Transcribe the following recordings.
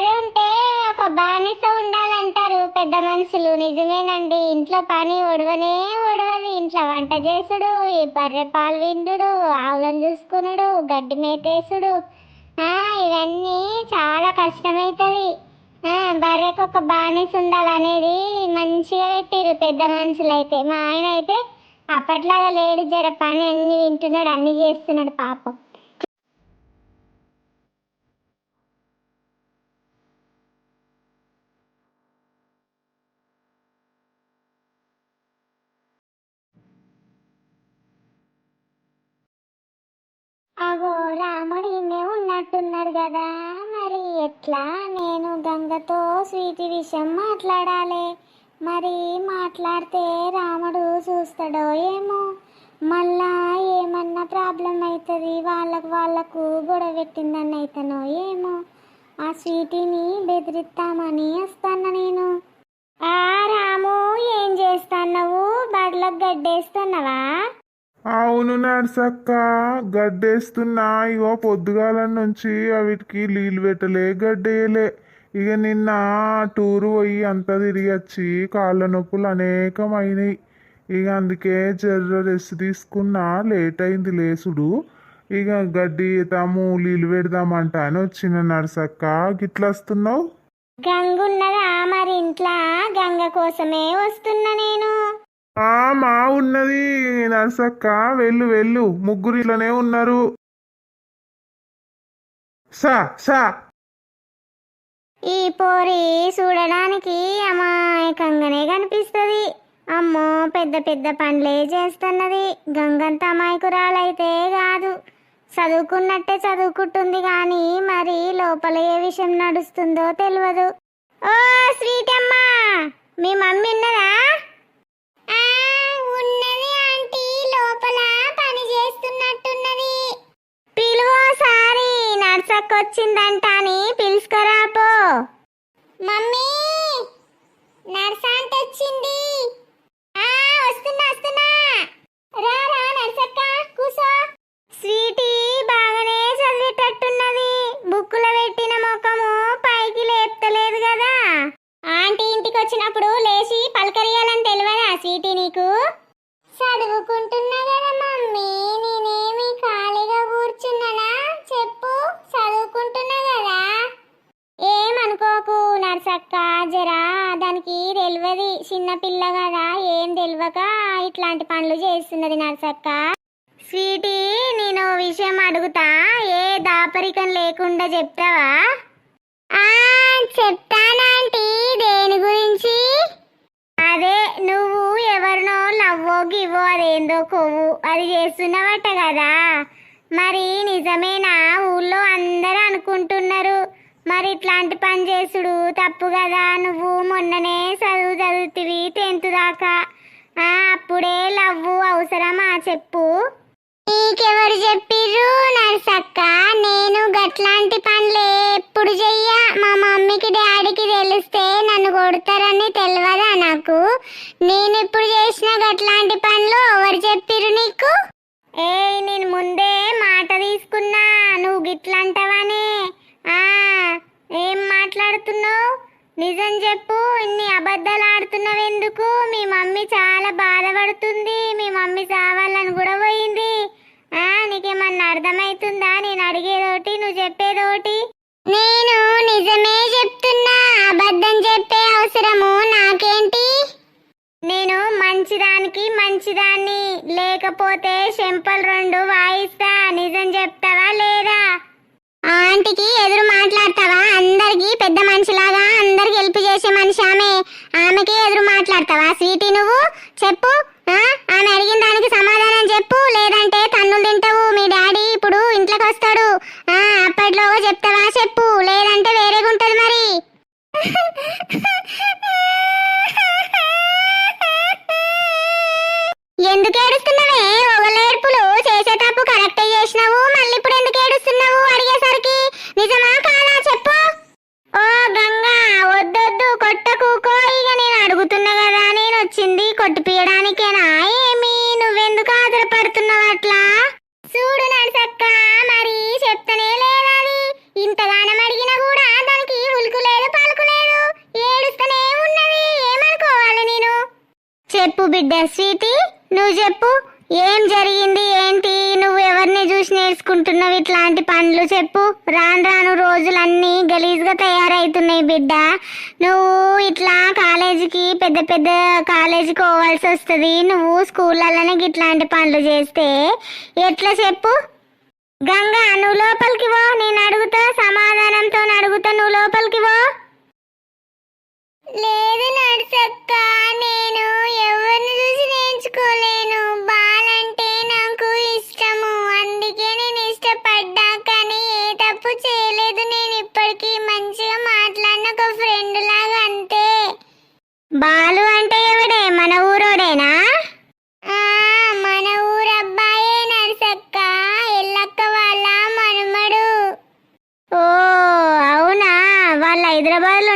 పని ఉంటే ఒక బానిస ఉండాలంటారు పెద్ద మనుషులు. నిజమేనండి ఇంట్లో పని ఒడవనే ఒడవదు ఇంట్లో వంట చేసుడు ఈ బర్రె పాలు విండుడు ఆవులను చూసుకునుడు గడ్డి మేతేసుడు. ఇవన్నీ చాలా కష్టమవుతుంది బర్రెకు ఒక బానిస ఉండాలనేది మంచిగా పెట్టారు పెద్ద మనుషులు అయితే మా ఆయన అయితే అప్పట్లాగా లేడు జర పని అన్ని వింటున్నాడు అన్ని చేస్తున్నాడు పాపం. అగో రాముడు ఉన్నట్టున్నాడు కదా. మరి ఎట్లా? నేను గంగతో స్వీటి విషయం మాట్లాడాలి. మరి మాట్లాడితే రాముడు చూస్తాడో ఏమో. మళ్ళా ఏమన్నా ప్రాబ్లం అవుతుంది వాళ్ళకు వాళ్ళకు గొడవ పెట్టిందని అయితేనో ఏమో. ఆ స్వీటీని బెదిరిస్తామని వస్తాను నేను. ఆ రాము ఏం చేస్తున్నావు? బడ్లకు గడ్డేస్తా అవును నర్సక్క గడ్డేస్తున్నా ఇగో పొద్దుగాల నుంచి అవిటికి నీళ్ళు పెట్టలే గడ్డేయలే. ఇక నిన్న టూరు పోయి అంతా తిరిగి వచ్చి కాళ్ళ నొప్పులు అనేకమైనవి ఇక అందుకే జర్ర రెస్ట్ తీసుకున్నా లేట్ అయింది లేసుడు. ఇక గడ్డి తాము నీళ్ళు పెడదామంట అని వచ్చిన నర్సక్క గిట్లా వస్తున్నావు గంగున్నదా మరి ఇంట్లో గంగ కోసమే వస్తున్నా నేను. ఆ మా ఉన్నది నర్సక్క వెళ్ళు వెళ్ళు ముగ్గురిలోనే ఉన్నారు. సా సా. ఈ పోరి చూడడానికి అమాయకంగానే కనిపిస్తుంది. అమ్మో పెద్ద పెద్ద పనులే చేస్తున్నది. గంగంత అమాయకురాలైతే కాదు. చదువుకున్నట్టే చదువుకుంటుంది కానీ మరి లోపల ఏ విషయం నడుస్తుందో తెలియదు ఓ స్వీట్ అమ్మా మీ మమ్మీ ఉన్నదా? పిలువోసారి నర్సక్క వచ్చిందంట అని పిలుచుకురాపో మమ్మీ నర్స అంటే వచ్చింది ఆ వస్తున్నా వస్తున్నా. రా రా నర్సక్క కూసో. స్వీటీ బాగానే చదివేటట్టున్నది. బుక్కుల పెట్టిన ముఖము పైకి లేపుతలేదు కదా. ఆంటీ ఇంటికి వచ్చినప్పుడు లేచి పలకరియాలని తెలియదా స్వీటీ నీకు? చదువుకుంటున్నా నర్సక్క జరా దానికి తెలియదు చిన్నపిల్ల కదా ఏం తెలియక ఇట్లాంటి పనులు చేస్తున్నది నర్సక్క స్వీటీ నేను విషయం అడుగుతా. ఏ దాపరికం లేకుండా చెప్తావా? చెప్తానంటీ దేని గురించి? అదే నువ్వు ఎవరినో లవ్వో గివ్వో అదేందో కొవ్వు. అది చేస్తున్నావట కదా. మరి నిజమేనా? ఊళ్ళో అందరూ అనుకుంటున్నారు. మరి ఇట్లాంటి పని చేసుడు తప్పు కదా. నువ్వు మొన్ననే చదువు చదువుతివి టెన్త్ దాకా. అప్పుడే లవ్వు అవసరమా చెప్పు. నీకెవరు చెప్పిర్రు? నర్సక్క నేను గట్లాంటి పనులే ఎప్పుడు చెయ్య? మా మమ్మీకి డాడీకి తెలిస్తే నన్ను కొడతారని తెలియదా నాకు? నేను ఇప్పుడు చేసిన గట్లాంటి పనులు ఎవరు చెప్పిర్రు నీకు? ఏ నేను ముందే మాట తీసుకున్నా. నువ్వు గిట్లంటావనే. ఆ ఏం మాట్లాడుతున్నావు? నిజం చెప్పు ఇన్ని అబద్ధాలు ఆడుతున్నావు ఎందుకు? మీ మమ్మీ చాలా బాధపడుతుంది. మీ మమ్మీ చావాలని కూడా పోయింది. నీకేమన్నా అర్థమవుతుందా నేను అడిగేదోటి నువ్వు చెప్పేదోటి. నేను నిజమే చెప్తున్నా. అబద్ధం చెప్పే అవసరము నాకేంటి? నేను మంచిదానికి మంచిదాన్ని లేకపోతే చెంపలు రెండు వాయిస్తా. నిజం చెప్తావా లేదా? ఆంటీకి ఎదురు మాట్లాడతావా? అందరికి పెద్ద మనిషిలాగా అందరికి హెల్ప్ చేసే మనిషి ఆమె. ఆమెకి ఎదురు మాట్లాడతావా? స్వీటీ నువ్వు? చెప్పు. ఆమె అడిగిన దానికి సమాధానం చెప్పు. లేదంటే తన్నులు తింటావు. మీ డాడీ ఇప్పుడు ఇంట్లోకి వస్తాడు. ఆ, చెప్తావా? చెప్పు. లేదంటే వేరేగా ఉంటుంది ఇట్లాంటి పనులు చెప్పు. రాను రాను రోజులన్నీ గలీజ్గా తయారవుతున్నాయి బిడ్డ. నువ్వు ఇట్లా కాలేజీకి పెద్ద పెద్ద కాలేజీకి పోవాల్సి వస్తుంది. నువ్వు స్కూళ్ళలోనే ఇట్లాంటి పనులు చేస్తే ఎట్లా చెప్పు? గంగా నువ్వు లోపలికి పో. నేను అడుగుతా సమాధానంతో అడుగుతా నువ్వు లోపలికి పో. లేదు నడుసక్క నేను ఎవరిని చూసి నేర్చుకోలేను. బాలంటే నాకు ఇష్టము. అందుకే నేను ఇష్టపడ్డా కానీ ఏ తప్పు చేయలేదు. నేను ఇప్పటికీ మంచిగా మాట్లాడిన ఒక ఫ్రెండ్ లాగా అంతే. బాలు అంటే ఎవడే? మన ఊరోడేనా? ఆ, మన ఊరు అబ్బాయే నర్సక్క. ఎల్లక్క వాళ్ళ మనుమడు. ఓ అవునా? వాళ్ళ హైదరాబాద్లో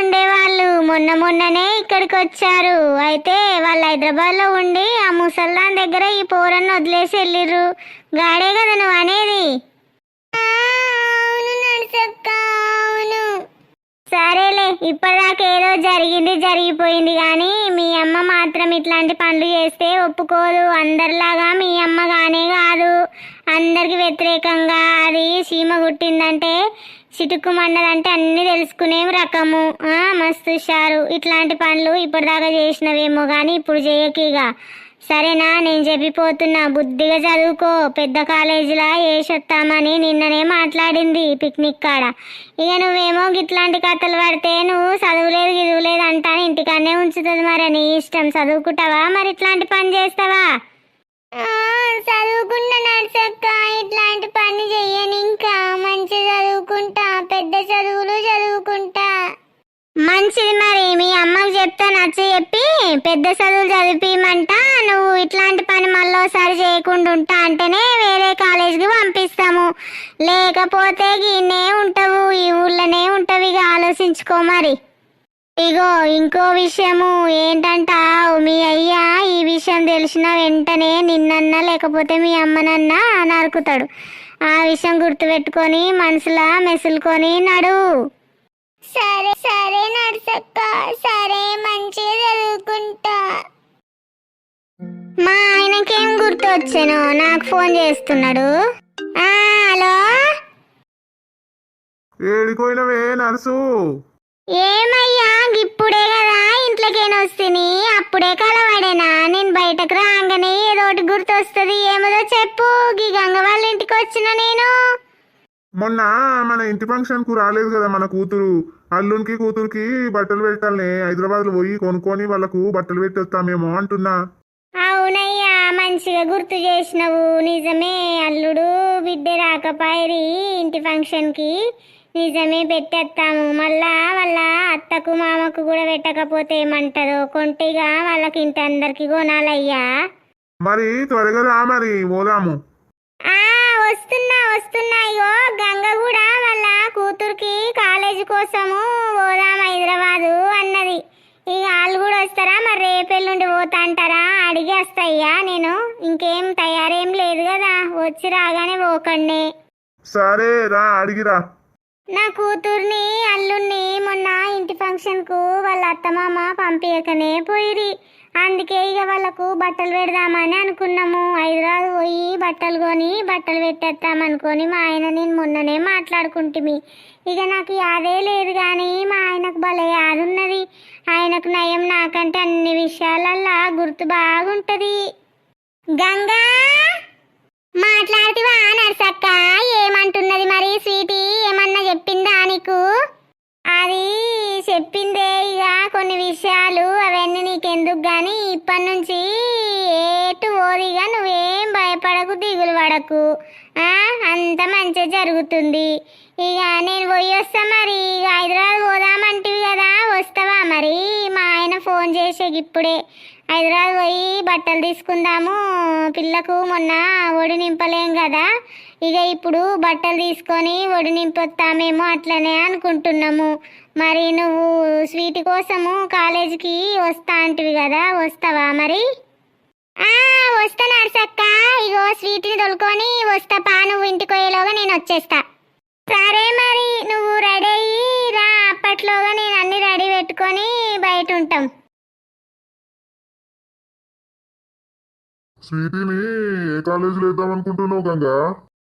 మొన్ననే ఇక్కడికి వచ్చారు. అయితే వాళ్ళు హైదరాబాద్లో ఉండి ఆ ముసల్దాన్ దగ్గర ఈ పోరన్ని వదిలేసి వెళ్ళిర్రు. గాడే కదా నువ్వు అనేది. ఇప్పటిదాకా ఏదో జరిగింది జరిగిపోయింది కానీ మీ అమ్మ మాత్రం ఇట్లాంటి పనులు చేస్తే ఒప్పుకోదు. అందరిలాగా మీ అమ్మ కానే కాదు. అందరికి వ్యతిరేకంగా అది సీమ గుట్టిందంటే చిటుక్కుమన్నదంటే అన్ని తెలుసుకునే రకము. మస్తు షారు ఇట్లాంటి పనులు ఇప్పటిదాకా చేసినవేమో కానీ ఇప్పుడు చేయకిగా. సరేనా నేను చెప్పిపోతున్నా. బుద్ధిగా చదువుకో. పెద్ద కాలేజీలా వేసొత్తామని నిన్ననే మాట్లాడింది పిక్నిక్ కాడ. ఇక నువ్వేమో గిట్లాంటి కథలు పడితే నువ్వు చదువులేదు గిదువులేదు అంటాను. ఇంటికాడనే ఉంచుతుంది మరి. నీ ఇష్టం. చదువుకుంటావా? మరి ఇట్లాంటి పని చేస్తావా? చదువుకుంటా నర్సక్క ఇట్లాంటి పని చెయ్యను ఇంకా మంచి చదువుకుంటా. పెద్ద చదువులు చదువుకుంటా. మంచిది మరి. మీ అమ్మకు చెప్తా నచ్చ చెప్పి పెద్ద చదువులు చదివిమంట నువ్వు ఇట్లాంటి పని మళ్ళోసారి చేయకుండా ఉంటా అంటేనే వేరే కాలేజీకి పంపిస్తాము. లేకపోతే గిన్నే ఉంటావు. ఈ ఊళ్ళోనే ఉంటావు. ఇక ఆలోచించుకో మరి. ఇగో ఇంకో విషయము ఏంటంట? మీ అయ్యా ఈ విషయం తెలిసిన వెంటనే నిన్నన్నా లేకపోతే మీ అమ్మనన్నా నరుకుతాడు. ఆ విషయం గుర్తుపెట్టుకొని మనసులా మెసులుకొని నడు. సరే సరే నర్సక్క సరే మంచిగా చదువుకుంటా. మా ఆయనకేం గుర్తు వచ్చాను నాకు ఫోన్ చేస్తున్నాడు. ఆ, హలో? ఏడిపోయినవే నర్సు? ఏమయ్యా ఇప్పుడే కదా ఇంట్లోకేనా వస్తుంది అప్పుడే కలవాడేనా? నేను బయటకు రాగానే ఏదో ఒకటి గుర్తొస్తుంది ఏమదో చెప్పు. గీ గంగ వాళ్ళ ఇంటికి వచ్చిన నేను. మొన్న మన ఇంటి ఫంక్షన్కు రాలేదు కదా మన కూతురు. అల్లునికి కూతురుకి బట్టలు పెట్టాలనే హైదరాబాద్లో పోయి కొనుక్కొని వాళ్ళకు బట్టలు పెట్టి వస్తామేమో అంటున్నా. అవునయ్యా మంచిగా గుర్తు చేసినవు. నిజమే అల్లుడు బిడ్డ రాకపాయిరి ఇంటి ఫంక్షన్కి నిజమే పెట్టేస్తాము. మళ్ళా వాళ్ళ అత్తకు మామకు కూడా పెట్టకపోతే ఏమంటారో కొంటిగా వాళ్ళకి ఇంటి అందరికి కొనాలయ్యా. మరి త్వరగా రా మరి పోదాము. వస్తున్నా వస్తున్నా. ఇగో గంగ కూడా వాళ్ళ కూతురికి కాలేజీ కోసము పోదాం హైదరాబాదు అన్నది. ఇక వాళ్ళు కూడా వస్తారా? మరి రేపెల్లుండి పోతా అంటారా? అడిగి వస్తాయ్యా నేను. ఇంకేం తయారేం లేదు కదా. వచ్చి రాగానే పోకండి. సరే రా అడిగిరా నా కూతుర్ని అల్లుణ్ణి మొన్న ఇంటి ఫంక్షన్కు వాళ్ళ అత్తమామ పంపించకనే పోయిరి అందుకే ఇక వాళ్ళకు బట్టలు పెడదామని అనుకున్నాము. హైదరాబాద్ పోయి బట్టలు కొని బట్టలు పెట్టేస్తామనుకొని మా ఆయన నేను మొన్ననే మాట్లాడుకుంటుమి. ఇక నాకు యాదే లేదు కానీ మా ఆయనకు భలే యాదున్నది ఆయనకు నయం నాకంటే అన్ని విషయాలల్లా గుర్తు బాగుంటుంది. గంగా! మాట్లాడితివా నర్సక్క? ఏమంటున్నది మరి స్వీటీ? ఏమన్నా చెప్పిందా నీకు? అది చెప్పిందే ఇక కొన్ని విషయాలు అవన్నీ నీకెందుకు కానీ ఇప్పటి నుంచి ఏటు ఓదిగా నువ్వేం భయపడకు దిగులు పడకు. అంత మంచిగా జరుగుతుంది. ఇక నేను పోయి వస్తా మరి. ఇక హైదరాబాద్ పోదామంటివి కదా. వస్తావా మరి? మా ఆయన ఫోన్ చేసే ఇప్పుడే. హైదరాబాద్ పోయి బట్టలు తీసుకుందాము. పిల్లకు మొన్న ఒడి నింపలేం కదా. ఇక ఇప్పుడు బట్టలు తీసుకొని ఒడి నింపొస్తామేమో అట్లనే అనుకుంటున్నాము. మరి నువ్వు స్వీట్ కోసము కాలేజీకి వస్తా అంటివి కదా. వస్తావా మరి? వస్తా నర్సక్క. ఇగో స్వీట్ని తొలుకొని వస్తా. పా నువ్వు ఇంటికి పోయేలోగా నేను వచ్చేస్తా. సరే మరి నువ్వు రెడీ అయ్యి రా. అప్పట్లోగా నేను అన్ని రెడీ పెట్టుకొని బయట ఉంటాం. స్వీటీని ఏ కాలేజీలో వేద్దాం అనుకుంటున్నావు గంగా?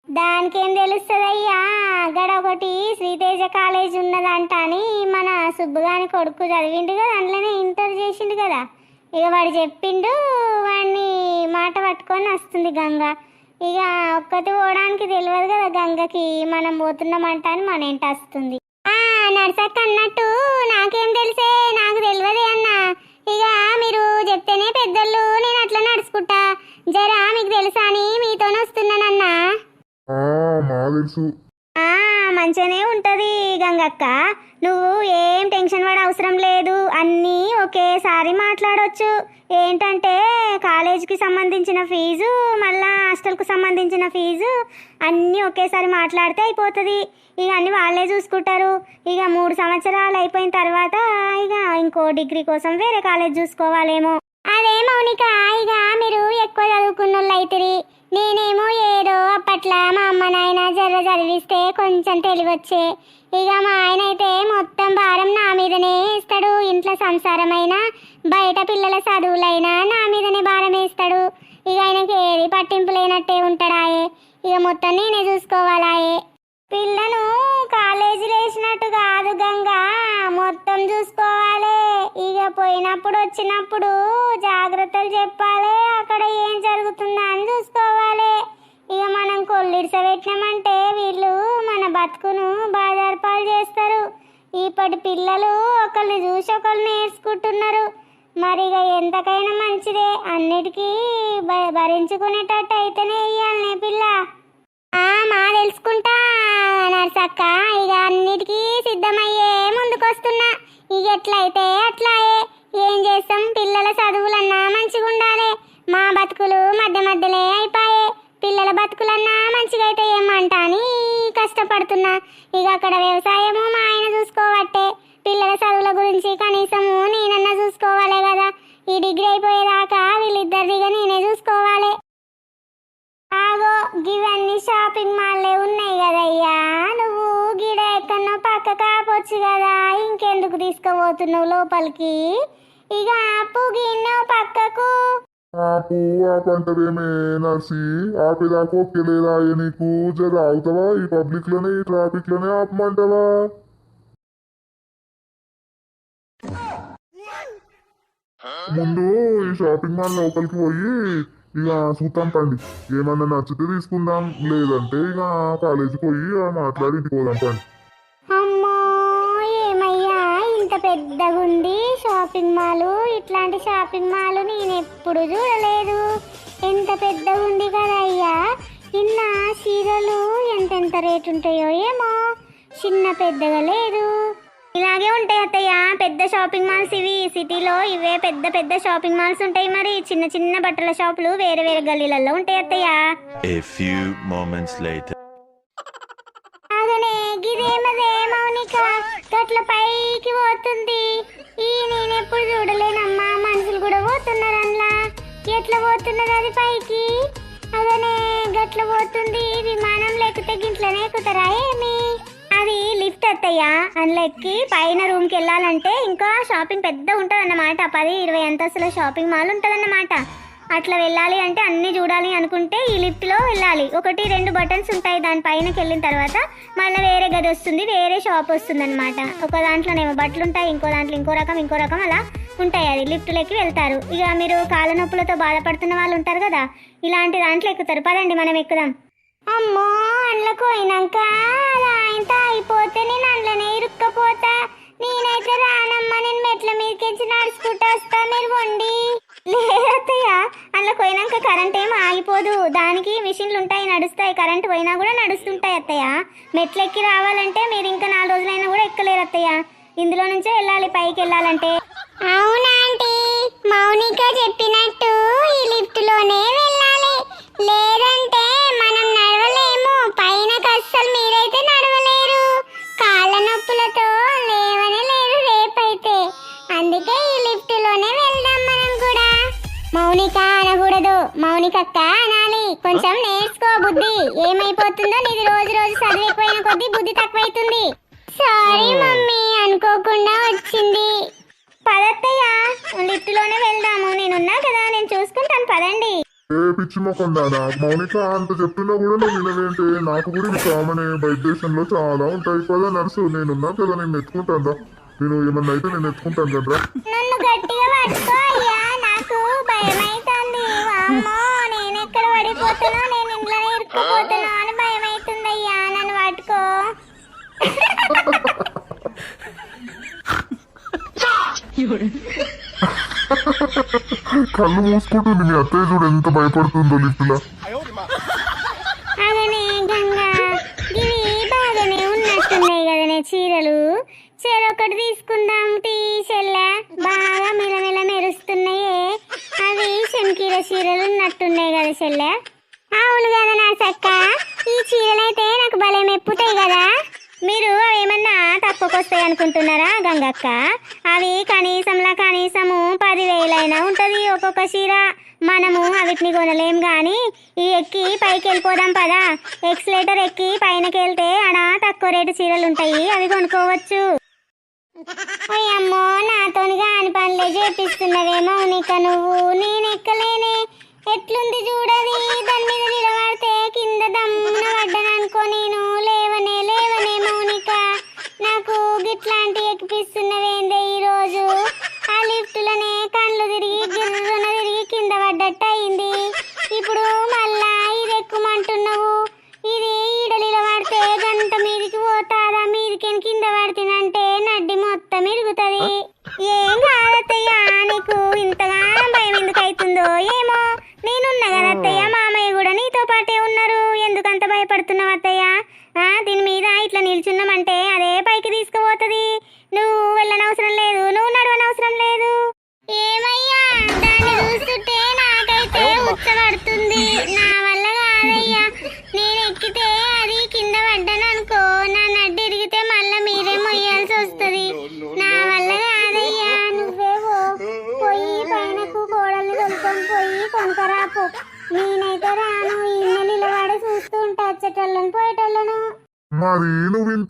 దానికేం తెలుస్తుందయ్యా? అక్కడ ఒకటి శ్రీతేజ కాలేజ్ ఉన్నదంట అని మన సుబ్బుగాని కొడుకు చదివిండు కదా అందులోనే ఇంటర్ చేసిండు కదా. ఇక వాడు చెప్పిండు వాడిని మాట పట్టుకొని వస్తుంది గంగ. ఇక ఒక్కటి పోవడానికి తెలియదు కదా గంగకి మనం పోతున్నామంట అని మన ఇంట వస్తుంది. ఆ నర్సక్క అన్నట్టు నాకేం తెలిసే నాకు తెలియదే అన్న. ఇక మీరు చెప్తేనే పెద్దోళ్ళు నేను అట్లా నడుచుకుంటా. జరా మీకు తెలుసా అని మీతోనే వస్తున్నానన్నా మా తెలుసు. మంచిగానే ఉంటుంది గంగక్క. నువ్వు ఏం టెన్షన్ పడ అవసరం లేదు. అన్నీ ఒకేసారి మాట్లాడవచ్చు ఏంటంటే కాలేజీకి సంబంధించిన ఫీజు మళ్ళా హాస్టల్కు సంబంధించిన ఫీజు అన్నీ ఒకేసారి మాట్లాడితే అయిపోతుంది. ఇక అన్ని వాళ్ళే చూసుకుంటారు. ఇక మూడు సంవత్సరాలు అయిపోయిన తర్వాత ఇక ఇంకో డిగ్రీ కోసం వేరే కాలేజ్ చూసుకోవాలేమో. అదే మౌనిక ఇక మీరు ఎక్కువ చదువుకున్న అయితిరి. నేనేమో ఏదో అప్పట్లో మా అమ్మ నాయన జర్ర చదివిస్తే కొంచెం తెలివచ్చే. ఇక మా ఆయన అయితే మొత్తం భారం నా మీదనే వేస్తాడు. ఇంట్లో సంసారమైనా బయట పిల్లల చదువులైనా నా మీదనే భారం వేస్తాడు. ఇక ఆయనకి ఏది పట్టింపు లేనట్టే ఉంటాడాయే. ఇక మొత్తం నేనే చూసుకోవాలాయే. పిల్లను కాలేజీలో వేసినట్టు కాదు గంగా మొత్తం చూసుకోవాలి. ఇక పోయినప్పుడు వచ్చినప్పుడు జాగ్రత్తలు చెప్పాలి. అక్కడ ఏం జరుగుతుందా అని చూసుకోవాలి. ఇక మనం కొల్లిడిస పెట్టినామంటే వీళ్ళు మన బతుకును బాధార్పాలు చేస్తారు. ఇప్పటి పిల్లలు ఒకళ్ళు చూసి ఒకళ్ళు నేర్చుకుంటున్నారు. మరి ఇక ఎంతకైనా మంచిదే. అన్నిటికీ భ- భరించుకునేటట్టు అయితేనే వేయాలనే పిల్ల. మా తెలుసుకుంటా నర్సక్క. ఇక అన్నిటికీ సిద్ధమయ్యే ముందుకొస్తున్నా. ఇక ఎట్లయితే అట్లాయే. ఏం చేస్తాం? పిల్లల చదువులన్నా మంచిగా ఉండాలి మా బతుకులు మధ్య మధ్యలే అయిపోయే. పిల్లల బతుకులన్నా మంచిగా అయితే ఏమంటా అని కష్టపడుతున్నా. ఇక అక్కడ వ్యవసాయము మా ఆయన చూసుకోవట్టే. పిల్లల చదువుల గురించి కనీసము నేనన్నా చూసుకోవాలి కదా ఈ డిగ్రీ అయిపోయేదాకా వీళ్ళిద్దరిదిగా నేనే చూసుకో గివన్నీ షాపింగ్ మాల్లే ఉన్నాయి కదయ్యా. నువ్వు గిడ ఎక్కడో పక్క కాపొచ్చు కదా. ఇంకెందుకు తీసుకుపోతున్నావు లోపలికి? ఇక అప్పు గిన్నో పక్కకు. ఆపు ఆపంటవేమే నర్సి. ఆపేదాకా ఓకే లేదా నీకు? జర ఆగుతావా? ఈ పబ్లిక్లోనే ఈ ట్రాఫిక్లోనే ఆపమంటావా? ముందు ఈ షాపింగ్ మాల్ లోపలికి పోయి ఇక చూద్దాం పండి. ఏమన్నా నచ్చితే తీసుకుందాం. లేదంటే ఇక కాలేజీకి పోయి మాట్లాడి ఇంటికి పోదాం పండి. అమ్మో ఏమయ్యా? ఇంత పెద్దగుంది షాపింగ్ మాల్. ఇట్లాంటి షాపింగ్ మాల్ నేను ఎప్పుడు చూడలేదు. ఎంత పెద్దగుంది కదయ్యా? ఇన్న చీరలు ఎంతెంత రేటు ఉంటాయో ఏమో. చిన్న పెద్దగా లేదు. ఇలాగే ఉంటాయి అత్తయ్య. పెద్ద షాపింగ్ మాల్స్ ఇవి. సిటీలో ఇవే పెద్ద పెద్ద షాపింగ్ మాల్స్ ఉంటాయి మరి. చిన్న చిన్న బట్టల షాపులు వేరే వేరే గల్లీలలో ఉంటాయి అత్తయ్య. A few moments later. ఆగనే గిదేమదే Mounika. గట్ల పైకి పోతుంది. ఈ నేను ఎప్పుడు చూడలేనమ్మా. మనుషులు కూడా పోతున్నారు అందులో ఎట్లా పోతున్నది అది పైకి? అదనే గట్ల పోతుంది. విమానం లేకపోతే గింట్లోనే ఎక్కుతారా ఏమి? అది లిఫ్ట్ అత్తయ్య. అందులో ఎక్కి పైన రూమ్కి వెళ్ళాలంటే ఇంకా షాపింగ్ పెద్ద ఉంటుంది అన్నమాట పది ఇరవై అంతస్తుల షాపింగ్ మాల్ ఉంటుంది అట్లా వెళ్ళాలి అంటే అన్ని చూడాలి అనుకుంటే ఈ లిఫ్ట్లో వెళ్ళాలి. ఒకటి రెండు బటన్స్ ఉంటాయి. దాని పైనకి వెళ్ళిన తర్వాత మళ్ళీ వేరే గది వస్తుంది వేరే షాప్ వస్తుంది అనమాట ఒక దాంట్లోనేమో బట్టలు ఉంటాయి ఇంకో దాంట్లో ఇంకో రకం ఇంకో రకం అలా ఉంటాయి. అది లిఫ్ట్లోకి వెళ్తారు. ఇక మీరు కాళ్ళ నొప్పులతో బాధపడుతున్న వాళ్ళు ఉంటారు కదా ఇలాంటి దాంట్లో ఎక్కుతారు. పదండి మనం ఎక్కుదాం. అమ్మో అండ్లకు పోయినాక ఆయనతో అయిపోతే నేను అందులోనే ఇరుక్కపోతా. నేనైతే రానమ్మా నేను మెట్ల మీదకించి నడుచుకుంటూ వస్తా. మీరు వండి. లేదత్తయ్య అందులో పోయినాక కరెంట్ ఏం ఆగిపోదు. దానికి మిషన్లు ఉంటాయి నడుస్తాయి. కరెంట్ పోయినా కూడా నడుస్తుంటాయి అత్తయ్య. మెట్లు ఎక్కి రావాలంటే మీరు ఇంకా నాలుగు రోజులైనా కూడా ఎక్కలేరు అత్తయ్య. ఇందులో నుంచే వెళ్ళాలి పైకి వెళ్ళాలంటే. అవునాంటీ మౌనిక చెప్పినట్టు ఈ లిఫ్ట్లోనే వెళ్ళాలి. లేదంటే మనం నడవలేము. పైన అస్సలు మీరైతే నొప్పులతో లేవనే లేరు రేపైతే. అందుకే ఈ లిఫ్ట్లోనే వెళ్దాం మనం కూడా. మౌనిక అనకూడదు. మౌనిక అక్క అనాలి. కొంచెం నేర్చుకో బుద్ధి. ఏమైపోతుందో నీది రోజు రోజు చదివిపోయిన కొద్దీ బుద్ధి తక్కువైతుంది. Sorry mummy. అనుకోకుండా వచ్చింది. పదత్తయ్య లిఫ్ట్లోనే వెళ్దాము. నేనున్నా కదా. నేను చూసుకుంటాను. పదండి. ఏ పిచ్చి మొక్కం దానా మౌనిక అంత చెప్తున్నా కూడా నువ్వు వినవేంటి? నాకు కూడా ఇది కామనే బయట దేశంలో చాలా ఉంటాయి. కదా నర్సు నేనున్నా కదా నేను ఎత్తుకుంటాను నేను ఏమన్నా అయితే నేను ఎత్తుకుంటాను కదా నన్ను కళ్ళు మూసుకుంటుంది మీ అత్తయ్య చూడు ఎంత భయపడుతుందో లిఫ్ట్లో అదనే గంగా ఇవి బాగానే ఉన్నట్టున్నాయి కదనే చీరలు చెరొకటి తీసుకుందాం తీ చెల్లె బాగా మిలమిల మెరుస్తున్నాయే అవి శంకీర చీరలు ఉన్నట్టున్నాయి కదా చెల్లె అవును కదా నా చక్క ఈ చీరలైతే నాకు భలే మెప్పుతాయి కదా మీరు అవేమన్నా తక్కువకొస్తాయి అనుకుంటున్నారా గంగక్క అవి కనీసంలా కనీసము పదివేలైనా ఉంటది ఒక్కొక్క చీర మనము అవిటిని కొనలేం గాని ఈ ఎక్కి పైకి వెళ్ళిపోదాం పదా ఎక్స్లేటర్ ఎక్కి పైనకి వెళ్తే ఆడ తక్కువ రేటు చీరలు ఉంటాయి అయ్యమ్మో నాతోని కాని పనులే చేపిస్తున్నవేమో నీక నువ్వు నేనెక్కలేనే ఎట్లుంది చూడది? దాని మీద నిలబడితే కింద దమ్మున పడ్డాననుకో నేను. లేవనే లేవనే మౌనిక. నాకు గిట్లాంటి ఎక్కిపిస్తున్నవేందే ఈరోజు? ఆ లిఫ్ట్లోనే కళ్ళు తిరిగి గిర్రున తిరిగి కింద పడ్డట్టు అయింది ఇప్పుడు మళ్ళా ఇది ఎక్కుమంటున్నావు మొత్తం ఇరుగుతుంది. ఏం కాదత్తయ్య నీకు ఇంతగా భయం ఎందుకు అవుతుందో ఏమో? నేనున్నా కదా అత్తయ్య మామయ్య కూడా నీతో పాటే ఉన్నారు. ఎందుకంత భయపడుతున్నావు అత్తయ్య?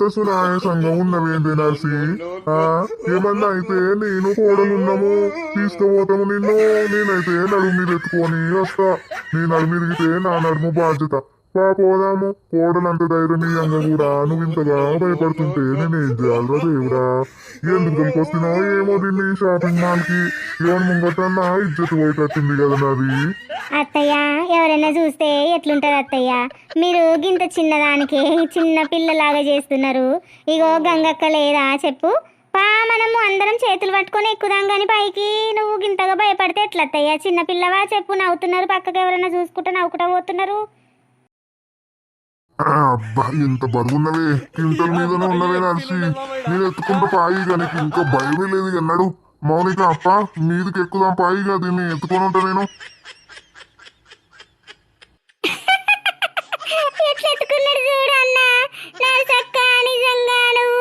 నువ్వు ఇంత సునాయాసంగా ఉన్నవేంది నర్సి? ఆ, ఏమన్నా అయితే నేను కోడలున్నాము. తీసుకుపోతాము నిన్ను. నేనైతే నడుము మీద ఎత్తుకొని వస్తా. నీ నడుము ఇరిగితే నా నడుము బాధ్యత. పా పోదాము. కోడలంత ధైర్యనీయంగా కూడా నువ్వు ఇంతగా భయపడుతుంటే నేనేం చేయాలరా దేవుడా? ఎందుకు దొరికొస్తున్నావు ఏమో దీన్ని షాపింగ్ మాల్కి ఎవరి ముంగటన్నా ఇజ్జత్ పోయేటట్టుంది కదా నాది అత్తయ్య ఎవరైనా చూస్తే ఎట్లుంటది అత్తయ్య? మీరు గింత చిన్నదానికి చిన్న పిల్లలాగా చేస్తున్నారు. ఇగో గంగక్క లేదా చెప్పు. పా మనము అందరం చేతులు పట్టుకొని ఎక్కుదాం గాని పైకి. నువ్వు గింతగా భయపడితే ఎట్లత్తయ్యా? చిన్నపిల్లవా చెప్పు నవ్వుతున్నారు పక్కకు ఎవరైనా చూసుకుంటే నవ్వుకుంటా పోతున్నారు. అబ్బా ఎంత బరువున్నవే. క్వింటల్ మీదనే ఉన్నవే నర్సి నేను ఎత్తుకుంటా పాయి నీకు ఇంకా భయమే లేదు అన్నాడు మౌనిక అప్ప మీదికి ఎక్కుదాం పాయిగా దీన్ని ఎత్తుకొని ఉంటా నేను. ఎట్లా చూడు అన్న. నా చక్క నిజంగా నువ్వు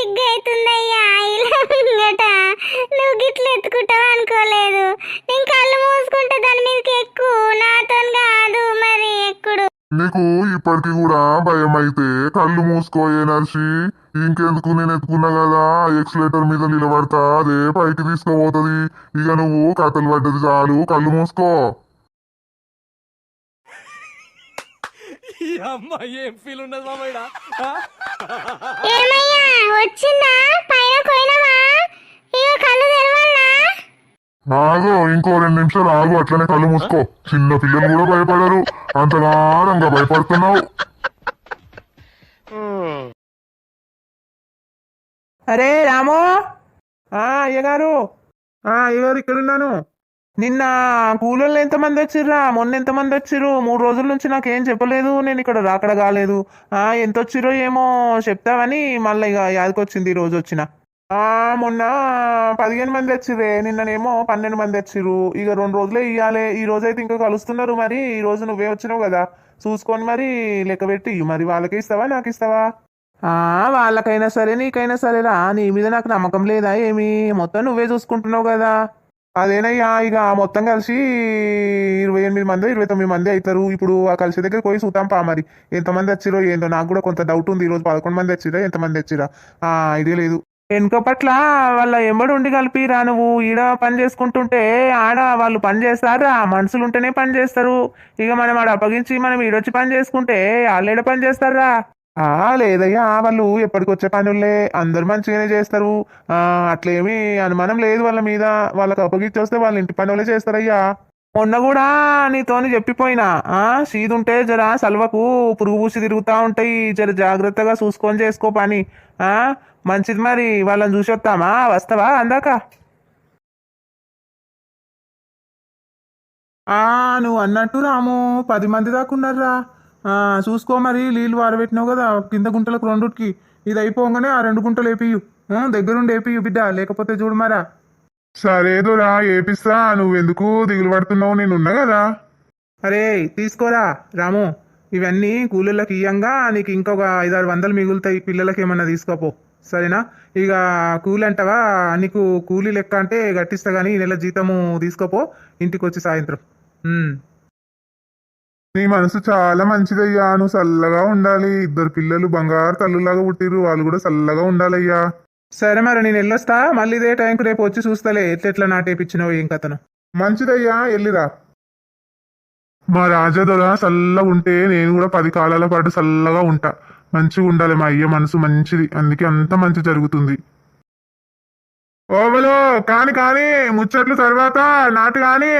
సిగ్గు అవుతుందయ్యా ఇలా ముంగట. నువ్వు గిట్ల ఎత్తుకుంటావు అనుకోలేదు. నేను కళ్ళు మూసుకుంటే దాని మీదకి ఎక్కు. నాతో కాదు మరి ఎక్కుడు. నీకు ఇప్పటికి కూడా భయం అయితే కళ్ళు మూసుకోయే నర్సి ఇంకెందుకు నేను ఎత్తుకున్నా కదా? ఎక్స్లేటర్ మీద నిలబడతా అదే పైకి తీసుకుపోతుంది. ఇక నువ్వు కథలు పడ్డది చాలు. కళ్ళు మూసుకో. ఈ అమ్మ ఏం ఫీల్ ఉన్నది మామయ్య ఏమయ్యా వచ్చిందా? పైన పోయినవా ఇక కళ్ళు తెరవాలా ఆగు ఇంకో రెండు నిమిషాలు ఆగు అట్లనే కళ్ళు మూసుకో. చిన్న పిల్లలు కూడా భయపడరు. అంతగానంగా భయపడుతున్నావు. అరే రాము. ఆ అయ్యగారు. ఆ అయ్యగారు ఇక్కడున్నాను. నిన్న కూలోళ్ళు ఎంతమంది వచ్చిర్రా? మొన్న ఎంతమంది వచ్చిర్రు? మూడు రోజుల నుంచి నాకేం చెప్పలేదు. నేను ఇక్కడ రాకడ కాలేదు. ఆ ఎంత వచ్చిరో ఏమో చెప్తావని మళ్ళీ ఇక యాదకొచ్చింది ఈ రోజు వచ్చిన. మొన్న పదిహేను మంది వచ్చిర్రే. నిన్ననేమో పన్నెండు మంది వచ్చిర్రు. ఇక రెండు రోజులే ఇవ్వాలి ఈ రోజు అయితే ఇంకా కలుస్తున్నారు మరి. ఈ రోజు నువ్వే వచ్చినావు కదా. చూసుకొని మరి లెక్క పెట్టి మరి వాళ్ళకి ఇస్తావా? నాకు ఇస్తావా? ఆ వాళ్ళకైనా సరే నీకైనా సరేరా. నీ మీద నాకు నమ్మకం లేదా ఏమి? మొత్తం నువ్వే చూసుకుంటున్నావు కదా. అదేనయ్యా ఇక మొత్తం కలిసి ఇరవై ఎనిమిది మంది ఇరవై తొమ్మిది మంది అవుతారు. ఇప్పుడు ఆ కలిసి దగ్గర పోయి చూద్దాం పా మరి. ఎంతమంది వచ్చిరో ఏందో? నాకు కూడా కొంత డౌట్ ఉంది. ఈరోజు పదకొండు మంది వచ్చిరా? ఎంతమంది వచ్చిరా? ఆ లేదు. వెనుక పట్ల వాళ్ళ ఎంబడి ఉండి కలిపిరా నువ్వు. ఈడ పని చేసుకుంటుంటే ఆడ వాళ్ళు పని చేస్తారా. మనుషులు ఉంటేనే పని చేస్తారు. ఇక మనం ఆడ అప్పగించి మనం ఈడొచ్చి పని చేసుకుంటే వాళ్ళు ఏడ పని చేస్తారా? ఆ లేదయ్యా వాళ్ళు ఎప్పటికొచ్చే పనులే. అందరు మంచిగానే చేస్తారు. ఆ అట్లేమీ అనుమానం లేదు వాళ్ళ మీద. వాళ్ళకి అప్పగించి వస్తే వాళ్ళ ఇంటి పనులే చేస్తారయ్యా మొన్న కూడా నీతోని చెప్పిపోయినా. ఆ సీదు ఉంటే జర సల్వకు పురుగు పూసి తిరుగుతా ఉంటాయి. జర జాగ్రత్తగా చూసుకొని చేసుకో పని. ఆ మంచిది మరి. వాళ్ళని చూసి వస్తామా? వస్తావా? అందాక. ఆ నువ్వు అన్నట్టు రాము. పది మంది దాకా ఉన్నారా చూసుకో మరి నీళ్ళు వారబెట్టినావు కదా కింద గుంటలకు రెండుకి. ఇది అయిపోగానే ఆ రెండు గుంటలు వేపియు దగ్గరుండి వేపియు బిడ్డ లేకపోతే చూడు మరా. సరేదురా ఏపిస్తా నువ్వెందుకు దిగులు పడుతున్నావు నేను ఉన్నా కదా. అరే తీసుకోరా రాము. ఇవన్నీ కూలీలకు ఇయ్యంగా నీకు ఇంకొక ఐదారు వందలు మిగులుతాయి పిల్లలకి ఏమన్నా తీసుకోపో. సరేనా? ఇక కూలి అంటావా నీకు కూలీ లెక్క అంటే గట్టిస్తా కానీ ఈ నెల జీతము తీసుకోపో ఇంటికి వచ్చి సాయంత్రం. నీ మనసు చాలా మంచిదయ్యా. నువ్వు చల్లగా ఉండాలి. ఇద్దరు పిల్లలు బంగారు తల్లులాగా పుట్టిర్రు. వాళ్ళు కూడా చల్లగా ఉండాలయ్యా. సరే మరి నేను వెళ్ళొస్తా. మళ్ళీ ఇదే టైంకి రేపు వచ్చి చూస్తలే. ఎట్లెట్లా నాటేపించినావు ఏం కథను? మంచిదయ్యా. ఎల్లిరా మా రాజదొర చల్లగా ఉంటే నేను కూడా పది కాలాల పాటు చల్లగా ఉంటా. మంచిగా ఉండాలి మా అయ్య మనసు మంచిది. అందుకే అంత మంచి జరుగుతుంది. ఓవలో కాని కాని ముచ్చట్లు తర్వాత నాటు కాని.